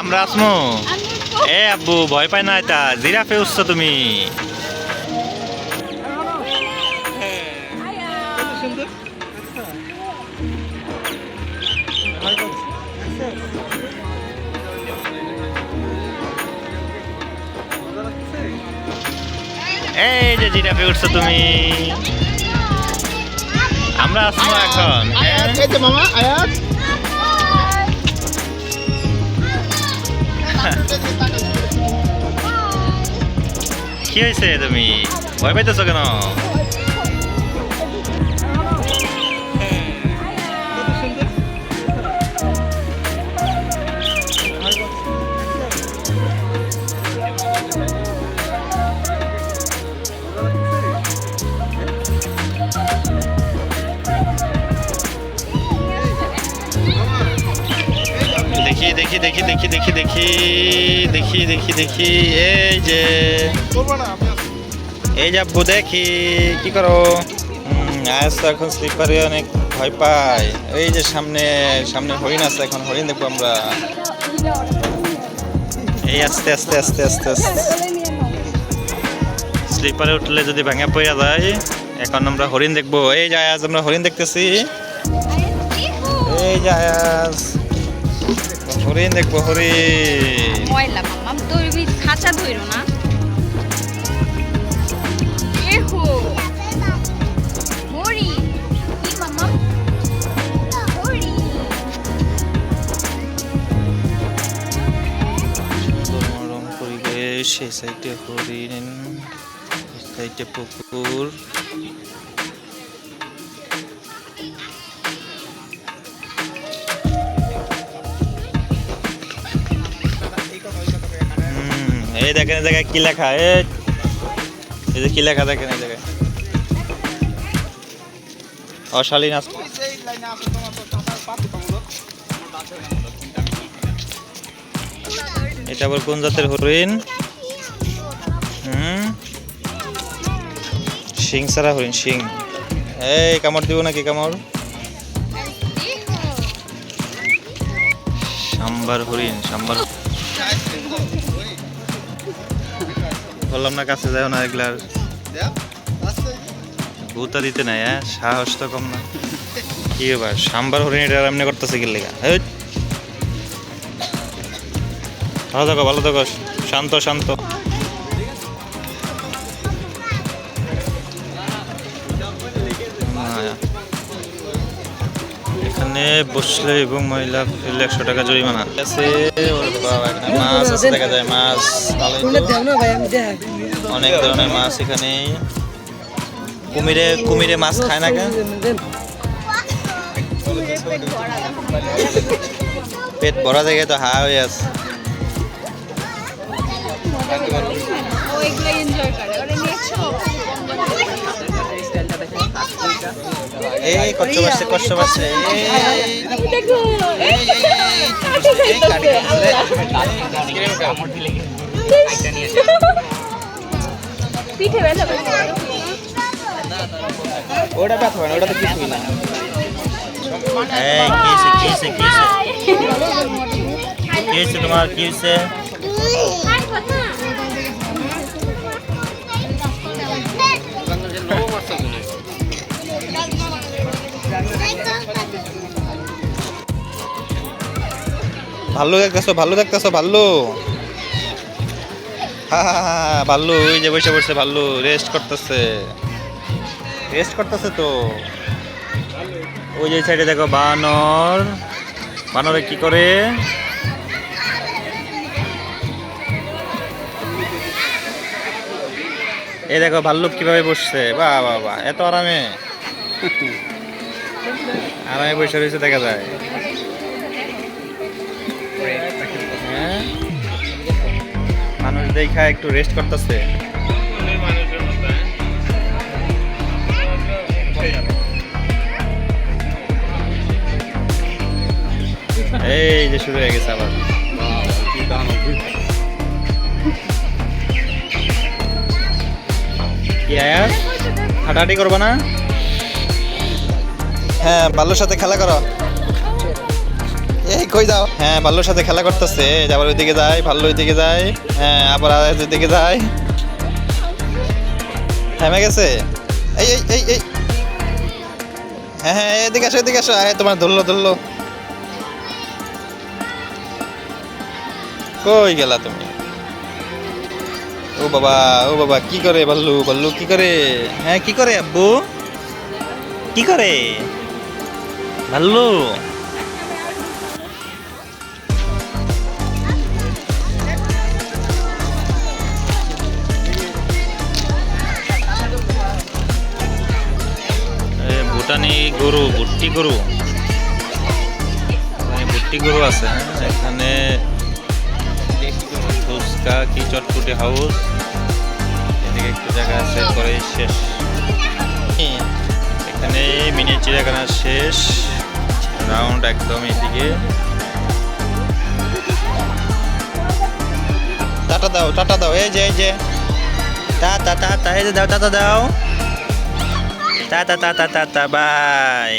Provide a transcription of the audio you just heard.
আমরা আসমু। এ, আব্বু, ভয় পাই না এটা। জিরাফে উঠছো তুমি। এই যে জিরাফে উঠছো তুমি। আমরা আসমু এখন। এই যে মামা আয়াত কি হয়েছে তুমি ভয় পাইতেছো কেন দেখি দেখি দেখি দেখি দেখি দেখি দেখি দেখি দেখি, এই যে। এই যে আব্বু, দেখি, কি করো? আয়াস তো এখন স্লিপারে অনেক ভয় পায় এই যে সামনে সামনে হরিণ আছে, এখন হরিণ দেখব আমরা। এই আস্তে আস্তে আস্তে আস্তে আস্তে। স্লিপারে উঠলে যদি ভাঙা পড়ে যায়, এখন আমরা হরিণ দেখব। এই যে আয়াজ, আমরা হরিণ দেখতেছি। এই যে আয়াজ। হরিণ দেখব হরিণ। ময়লা মাম্মাম তুমি খাঁচা ধইর না। সেই সাইডে হরিণ সাইডে পুকুর। এই দেখেন, এই জায়গায় কি লেখা? এই যে কি লেখা দেখেন, এই জায়গায়? অশালীন আছে এটা আবার কোন জাতের হরিণ? হুম? শিং সারা হরিণ, শিং। এই, কামড় দিব নাকি কামড়? সাম্বার হরিণ, সাম্বার বললাম না কাছে যাও না, এগুলার ভূতা দিতে নাই হ্যাঁ? সাহস তো কম না। কি ব্যাপার? সাম্বার হরিণ এটা এমনি করতেছে কি লেগা? ভালো থাকো ভালো থাকো। শান্ত শান্ত। এখানে বসলে এবং মহিলা ফেললে একশো টাকা জরিমানা। আছে মাছ আছে দেখা যায় মাছ অনেক ধরনের মাছ এখানে। কুমিরে কুমিরে মাছ খায় না কেন পেট ভরা জায়গায় তো হা হয়ে আছে। এনজয় করে এই কষ্ট পাচ্ছে কষ্ট পাচ্ছে পিঠে ব্যথা ওটা ব্যথা হয় না ওটা তো কিছুই না কিসে তোমার কিসে ভাল্লু দেখতেছো ভাল্লু দেখতেছো হা, ভাল্লু ওই যে বসে বসে ভাল্লু রেস্ট করতেছে। রেস্ট করতেছে তো। ওই যে সাইডে দেখো বানর। বানরে কি করে? এই দেখো ভাল্লুক কীভাবে বসছে বাহ বাহ এত আরামে। আরামে বসে রয়েছে দেখা যায়। মানুষ দেখা একটু রেস্ট করতেছে। এই যে শুরু হয়ে গেছে আবার। হাঁটাহাঁটি করব না? হ্যাঁ বাল্যর সাথে খেলা করো। এই, কই যাও? হ্যাঁ ভাল্লুর সাথে খেলা করতেছে। আবার ওইদিকে যায় ভাল্লু ওইদিকে যায়। হ্যাঁ আবার আর ওইদিকে যায়। থেমে গেছে? এই এই এই এই। হ্যাঁ হ্যাঁ এদিকে আসো এদিকে আসো। এই তোমার ধরলো ধরলো। কই গেলা তুমি? ও বাবা ও বাবা, কি করে ভাল্লু ভাল্লু কি করে? হ্যাঁ কি করে আব্বু? কি করে? ভাল্লু এ, ভুটানি গরু ভুট্টি গরু এখানে ভুট্টি গরু আছে। এখানে ফুচকা কি চটপুটি হাউস এদিকে একটু জায়গা আছে পরে শেষ। এখানে মিনি চিড়িয়াখানা শেষ। রাউন্ড একদম এদিকে। টাটা দাও টাটা দাও এই যে এই যে। টাটা টাটা এই যে দাও টাটা দাও। Tata tata tata bye